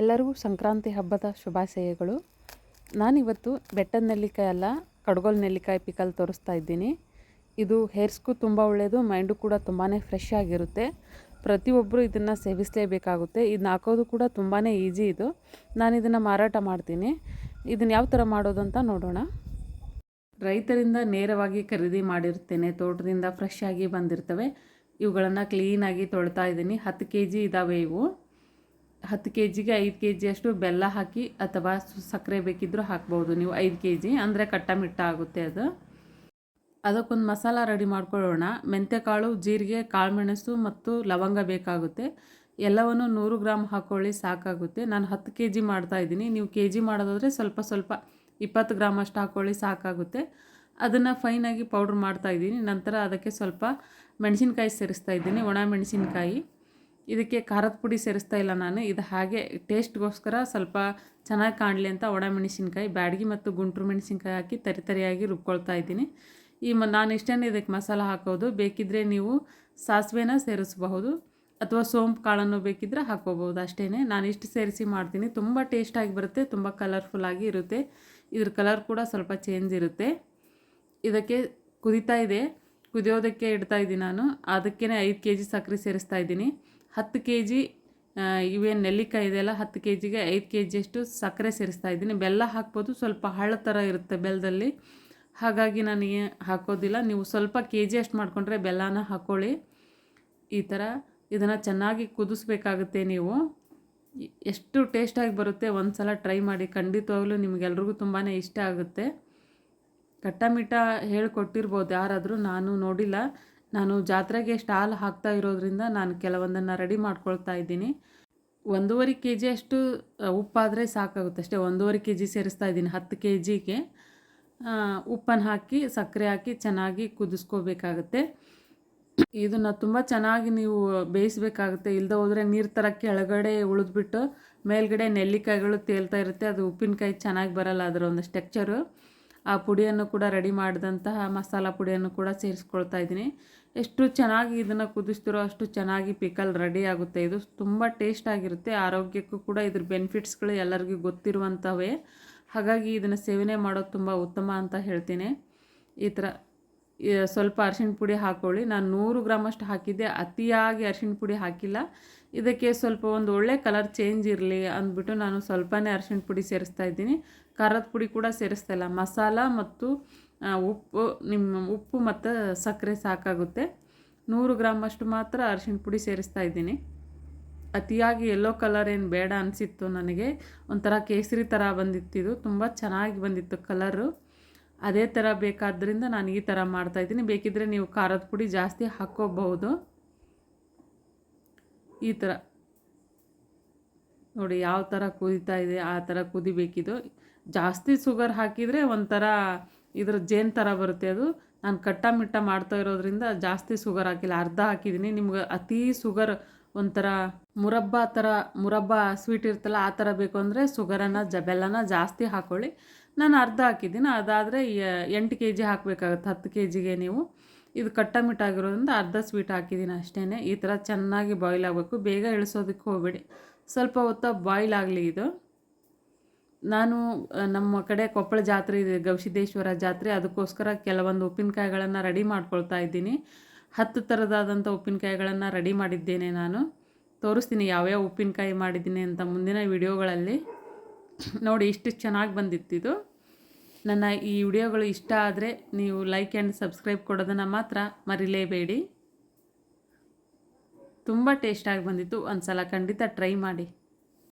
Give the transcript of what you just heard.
ಎಲ್ಲರಿಗೂ ಸಂಕ್ರಾಂತಿ ಹಬ್ಬದ ಶುಭಾಶಯಗಳು. ನಾನಿವತ್ತು ಬೆಟ್ಟದ ನೆಲ್ಲಿಕಾಯಿ ಅಲ್ಲ, ಕಡ್ಗೋಲ್ ನೆಲ್ಲಿಕಾಯಿ ಪಿಕಲ್ ತೋರಿಸ್ತಾ ಇದ್ದೀನಿ. ಇದು ಹೇರ್ಸ್ಗೂ ತುಂಬ ಒಳ್ಳೆಯದು ಮೈಂಡು ಕೂಡ ತುಂಬಾ ಫ್ರೆಶ್ ಆಗಿರುತ್ತೆ. ಪ್ರತಿಯೊಬ್ಬರು ಇದನ್ನು ಸೇವಿಸಲೇಬೇಕಾಗುತ್ತೆ. ಇದನ್ನ ಹಾಕೋದು ಕೂಡ ತುಂಬಾ ಈಸಿ ಇದು. ನಾನು ಇದನ್ನು ಮಾರಾಟ ಮಾಡ್ತೀನಿ. ಇದನ್ನು ಯಾವ ಥರ ಮಾಡೋದು ಅಂತ ನೋಡೋಣ. ರೈತರಿಂದ ನೇರವಾಗಿ ಖರೀದಿ ಮಾಡಿರ್ತೇನೆ. ತೋಟದಿಂದ ಫ್ರೆಶ್ ಆಗಿ ಬಂದಿರ್ತವೆ. ಇವುಗಳನ್ನು ಕ್ಲೀನಾಗಿ ತೊಳ್ತಾ ಇದ್ದೀನಿ. ಹತ್ತು ಕೆ ಜಿ ಇದ್ದಾವೆ ಇವು. ಹತ್ತು ಕೆ ಜಿಗೆ ಐದು ಕೆ ಜಿಯಷ್ಟು ಬೆಲ್ಲ ಹಾಕಿ ಅಥವಾ ಸಕ್ಕರೆ ಬೇಕಿದ್ದರೂ ಹಾಕ್ಬೋದು. ನೀವು ಐದು ಕೆ ಜಿ ಅಂದರೆ ಕಟ್ಟ ಮಿಟ್ಟ ಆಗುತ್ತೆ ಅದು. ಅದಕ್ಕೊಂದು ಮಸಾಲ ರೆಡಿ ಮಾಡ್ಕೊಳ್ಳೋಣ. ಮೆಂತ್ಯಕಾಳು, ಜೀರಿಗೆ, ಕಾಳುಮೆಣಸು ಮತ್ತು ಲವಂಗ ಬೇಕಾಗುತ್ತೆ. ಎಲ್ಲವನ್ನು ನೂರು ಗ್ರಾಮ್ ಹಾಕ್ಕೊಳ್ಳಿ ಸಾಕಾಗುತ್ತೆ. ನಾನು ಹತ್ತು ಕೆ ಜಿ ಮಾಡ್ತಾಯಿದ್ದೀನಿ ನೀವು ಕೆ ಜಿ ಮಾಡೋದಾದರೆ ಸ್ವಲ್ಪ ಸ್ವಲ್ಪ ಇಪ್ಪತ್ತು ಗ್ರಾಮ್ ಅಷ್ಟು ಹಾಕ್ಕೊಳ್ಳಿ ಸಾಕಾಗುತ್ತೆ. ಅದನ್ನು ಫೈನಾಗಿ ಪೌಡ್ರ್ ಮಾಡ್ತಾಯಿದ್ದೀನಿ ನಂತರ ಅದಕ್ಕೆ ಸ್ವಲ್ಪ ಮೆಣಸಿನ್ಕಾಯಿ ಸೇರಿಸ್ತಾ ಇದ್ದೀನಿ. ಒಣ ಮೆಣಸಿನ್ಕಾಯಿ. ಇದಕ್ಕೆ ಖಾರದ ಪುಡಿ ಸೇರಿಸ್ತಾ ಇಲ್ಲ ನಾನು. ಇದು ಹಾಗೆ ಟೇಸ್ಟ್ಗೋಸ್ಕರ ಸ್ವಲ್ಪ ಚೆನ್ನಾಗಿ ಕಾಣಲಿ ಅಂತ ಒಣ ಮೆಣಸಿನ್ಕಾಯಿ, ಬ್ಯಾಡಗಿ ಮತ್ತು ಗುಂಟೂರು ಮೆಣಸಿನ್ಕಾಯಿ ಹಾಕಿ ತರಿ ತರಿಯಾಗಿ ರುಬ್ಕೊಳ್ತಾ ಇದ್ದೀನಿ. ಈ ಮ, ನಾನು ಇಷ್ಟೇ ಇದಕ್ಕೆ ಮಸಾಲ ಹಾಕೋದು. ಬೇಕಿದ್ದರೆ ನೀವು ಸಾಸಿವೆನ ಸೇರಿಸಬಹುದು ಅಥವಾ ಸೋಂಪು ಕಾಳನ್ನು ಬೇಕಿದ್ದರೆ ಹಾಕೋಬೋದು ಅಷ್ಟೇ ನಾನು ಇಷ್ಟು ಸೇರಿಸಿ ಮಾಡ್ತೀನಿ. ತುಂಬ ಟೇಸ್ಟಾಗಿ ಬರುತ್ತೆ, ತುಂಬ ಕಲರ್ಫುಲ್ಲಾಗಿ ಇರುತ್ತೆ. ಇದ್ರ ಕಲರ್ ಕೂಡ ಸ್ವಲ್ಪ ಚೇಂಜ್ ಇರುತ್ತೆ. ಇದಕ್ಕೆ ಕುದಿತಾ ಇದೆ. ಕುದಿಯೋದಕ್ಕೆ ಇಡ್ತಾ ಇದ್ದೀನಿ ನಾನು. ಅದಕ್ಕೇ ಐದು ಕೆ ಜಿ ಸಕ್ಕರೆ ಸೇರಿಸ್ತಾ ಇದ್ದೀನಿ. ಹತ್ತು ಕೆ ಜಿ ಇವೇನು ನೆಲ್ಲಿಕಾಯಿ ಇದೆಯಲ್ಲ, ಹತ್ತು ಕೆ ಜಿಗೆ ಐದು ಕೆ ಜಿಯಷ್ಟು ಸಕ್ಕರೆ ಸೇರಿಸ್ತಾ ಇದ್ದೀನಿ. ಬೆಲ್ಲ ಹಾಕ್ಬೋದು, ಸ್ವಲ್ಪ ಹಳ್ಳ ಥರ ಇರುತ್ತೆ ಬೆಲ್ಲದಲ್ಲಿ ಹಾಗಾಗಿ ನನಗೆ ಹಾಕೋದಿಲ್ಲ. ನೀವು ಸ್ವಲ್ಪ ಕೆ ಜಿ ಅಷ್ಟು ಮಾಡಿಕೊಂಡ್ರೆ ಬೆಲ್ಲನ ಹಾಕ್ಕೊಳ್ಳಿ ಈ ಥರ ಇದನ್ನು ಚೆನ್ನಾಗಿ ಕುದಿಸ್ಬೇಕಾಗುತ್ತೆ ನೀವು. ಎಷ್ಟು ಟೇಸ್ಟಾಗಿ ಬರುತ್ತೆ ಒಂದು ಸಲ ಟ್ರೈ ಮಾಡಿ. ಖಂಡಿತವಾಗ್ಲೂ ನಿಮಗೆಲ್ರಿಗೂ ತುಂಬಾ ಇಷ್ಟ ಆಗುತ್ತೆ. ಕಟ್ಟಮಿಟ್ಟ ಹೇಳಿಕೊಟ್ಟಿರ್ಬೋದು ಯಾರಾದರೂ, ನಾನು ನೋಡಿಲ್ಲ. ನಾನು ಜಾತ್ರೆಗೆ ಸ್ಟಾಲ್ ಹಾಕ್ತಾ ಇರೋದ್ರಿಂದ ನಾನು ಕೆಲವೊಂದನ್ನು ರೆಡಿ ಮಾಡ್ಕೊಳ್ತಾ ಇದ್ದೀನಿ. ಒಂದೂವರೆ ಕೆ ಜಿ ಅಷ್ಟು ಉಪ್ಪಾದರೆ ಸಾಕಾಗುತ್ತೆ. ಅಷ್ಟೇ ಒಂದೂವರೆ ಕೆ ಜಿ ಸೇರಿಸ್ತಾ ಇದ್ದೀನಿ, ಹತ್ತು ಕೆ ಜಿಗೆ ಉಪ್ಪನ್ನು ಹಾಕಿ, ಸಕ್ಕರೆ ಹಾಕಿ ಚೆನ್ನಾಗಿ ಕುದಿಸ್ಕೋಬೇಕಾಗುತ್ತೆ. ಇದನ್ನು ತುಂಬ ಚೆನ್ನಾಗಿ ನೀವು ಬೇಯಿಸ್ಬೇಕಾಗುತ್ತೆ. ಇಲ್ಲದೆ ಹೋದರೆ ನೀರು ಥರ ಕೆಳಗಡೆ ಉಳಿದ್ಬಿಟ್ಟು ಮೇಲ್ಗಡೆ ನೆಲ್ಲಿಕಾಯಿಗಳು ತೇಲ್ತಾ ಇರುತ್ತೆ. ಅದು ಉಪ್ಪಿನಕಾಯಿ ಚೆನ್ನಾಗಿ ಬರಲ್ಲ ಅದರ ಒಂದು ಸ್ಟ್ರಕ್ಚರು ಆ ಪುಡಿಯನ್ನು ಕೂಡ ರೆಡಿ ಮಾಡಿದಂತಹ ಮಸಾಲ ಪುಡಿಯನ್ನು ಕೂಡ ಸೇರಿಸ್ಕೊಳ್ತಾ ಇದ್ದೀನಿ. ಎಷ್ಟು ಚೆನ್ನಾಗಿ ಇದನ್ನು ಕುದಿಸ್ತಿರೋ ಅಷ್ಟು ಚೆನ್ನಾಗಿ ಪಿಕಲ್ ರೆಡಿ ಆಗುತ್ತೆ. ಇದು ತುಂಬ ಟೇಸ್ಟ್ ಆಗಿರುತ್ತೆ. ಆರೋಗ್ಯಕ್ಕೂ ಕೂಡ ಇದ್ರ ಬೆನಿಫಿಟ್ಸ್ಗಳು ಎಲ್ಲರಿಗೂ ಗೊತ್ತಿರುವಂಥವೇ ಹಾಗಾಗಿ ಇದನ್ನು ಸೇವನೆ ಮಾಡೋದು ತುಂಬ ಉತ್ತಮ ಅಂತ ಹೇಳ್ತೀನಿ. ಈ ಥರ ಸ್ವಲ್ಪ ಅರಿಶಿಣ ಪುಡಿ ಹಾಕ್ಕೊಳ್ಳಿ ನಾನು ನೂರು ಗ್ರಾಮಷ್ಟು ಹಾಕಿದ್ದೆ. ಅತಿಯಾಗಿ ಅರಿಶಿಣ ಪುಡಿ ಹಾಕಿಲ್ಲ. ಇದಕ್ಕೆ ಸ್ವಲ್ಪ ಒಂದು ಒಳ್ಳೆ ಕಲರ್ ಚೇಂಜ್ ಇರಲಿ ಅಂದ್ಬಿಟ್ಟು ನಾನು ಸ್ವಲ್ಪನೇ ಅರಿಶಿಣ ಪುಡಿ ಸೇರಿಸ್ತಾ ಇದ್ದೀನಿ. ಖಾರದ ಪುಡಿ ಕೂಡ ಸೇರಿಸ್ತಾ ಇಲ್ಲ. ಮಸಾಲ ಮತ್ತು ಉಪ್ಪು ನಿಮ್ಮ ಉಪ್ಪು ಮತ್ತು ಸಕ್ಕರೆ ಸಾಕಾಗುತ್ತೆ. ನೂರು ಗ್ರಾಮಷ್ಟು ಮಾತ್ರ ಅರಿಶಿಣ ಪುಡಿ ಸೇರಿಸ್ತಾ ಇದ್ದೀನಿ. ಅತಿಯಾಗಿ ಎಲ್ಲೋ ಕಲರ್ ಏನು ಬೇಡ ಅನಿಸಿತ್ತು ನನಗೆ. ಒಂಥರ ಕೇಸರಿ ಥರ ಬಂದಿತ್ತು ಇದು. ತುಂಬ ಚೆನ್ನಾಗಿ ಬಂದಿತ್ತು ಕಲರು ಅದೇ ಥರ ಬೇಕಾದ್ದರಿಂದ ನಾನು ಈ ಥರ ಮಾಡ್ತಾಯಿದ್ದೀನಿ ಬೇಕಿದ್ದರೆ ನೀವು ಖಾರದ ಪುಡಿ ಜಾಸ್ತಿ ಹಾಕ್ಕೋಬಹುದು. ಈ ಥರ. ನೋಡಿ ಯಾವ ಥರ ಕುದೀತಾ ಇದೆ, ಆ ಥರ ಕುದಿಬೇಕಿದು. ಜಾಸ್ತಿ ಶುಗರ್ ಹಾಕಿದರೆ ಒಂಥರ ಇದ್ರ ಜೇನು ಥರ ಬರುತ್ತೆ ಅದು. ನಾನು ಕಟ್ಟ ಮಿಟ್ಟ ಮಾಡ್ತಾ ಇರೋದ್ರಿಂದ ಜಾಸ್ತಿ ಶುಗರ್ ಹಾಕಿಲ್ಲ. ಅರ್ಧ ಹಾಕಿದ್ದೀನಿ. ನಿಮ್ಗೆ ಅತಿ ಶುಗರ್ ಒಂಥರ ಮುರಬ್ಬ ಥರ, ಮುರಬ್ಬ ಸ್ವೀಟ್ ಇರ್ತಲ್ಲ ಆ ಥರ ಬೇಕು ಅಂದರೆ ಶುಗರನ್ನು ಜ ಬೆಲ್ಲನ ಜಾಸ್ತಿ ಹಾಕ್ಕೊಳ್ಳಿ ನಾನು ಅರ್ಧ ಹಾಕಿದ್ದೀನಿ. ಅದಾದರೆ ಎಂಟು ಕೆ ಜಿ ಹಾಕಬೇಕಾಗತ್ತೆ. ಹತ್ತು ಕೆ ಜಿಗೆ ನೀವು. ಇದು ಕಟ್ಟ ಮಿಟ್ಟಾಗಿರೋದ್ರಿಂದ ಅರ್ಧ ಸ್ವೀಟ್ ಹಾಕಿದ್ದೀನಿ ಅಷ್ಟೇ ಈ ಥರ ಚೆನ್ನಾಗಿ ಬಾಯ್ಲ್ ಆಗಬೇಕು. ಬೇಗ ಇಳಿಸೋದಕ್ಕೆ ಹೋಗಬೇಡಿ. ಸ್ವಲ್ಪ ಹೊತ್ತ ಬಾಯ್ಲ್ ಆಗಲಿ ಇದು. ನಾನು ನಮ್ಮ ಕಡೆ ಕೊಪ್ಪಳ ಜಾತ್ರೆ ಇದೆ, ಗವಿಸಿದ್ದೇಶ್ವರ ಜಾತ್ರೆ. ಅದಕ್ಕೋಸ್ಕರ ಕೆಲವೊಂದು ಉಪ್ಪಿನಕಾಯಿಗಳನ್ನು ರೆಡಿ ಮಾಡ್ಕೊಳ್ತಾ ಇದ್ದೀನಿ. ಹತ್ತು ಥರದಾದಂಥ ಉಪ್ಪಿನಕಾಯಿಗಳನ್ನು ರೆಡಿ ಮಾಡಿದ್ದೇನೆ ನಾನು. ತೋರಿಸ್ತೀನಿ ಯಾವ್ಯಾವ ಉಪ್ಪಿನಕಾಯಿ ಮಾಡಿದ್ದೀನಿ ಅಂತ ಮುಂದಿನ ವಿಡಿಯೋಗಳಲ್ಲಿ. ನೋಡಿ ಇಷ್ಟು ಚೆನ್ನಾಗಿ ಬಂದಿತ್ತಿದು. ನನ್ನ ಈ ವಿಡಿಯೋಗಳು ಇಷ್ಟ ಆದರೆ ನೀವು ಲೈಕ್ ಆ್ಯಂಡ್ ಸಬ್ಸ್ಕ್ರೈಬ್ ಕೊಡೋದನ್ನು ಮಾತ್ರ ಮರಿಲೇಬೇಡಿ. ತುಂಬ ಟೇಸ್ಟಾಗಿ ಬಂದಿತ್ತು. ಒಂದು ಸಲ ಖಂಡಿತ ಟ್ರೈ ಮಾಡಿ.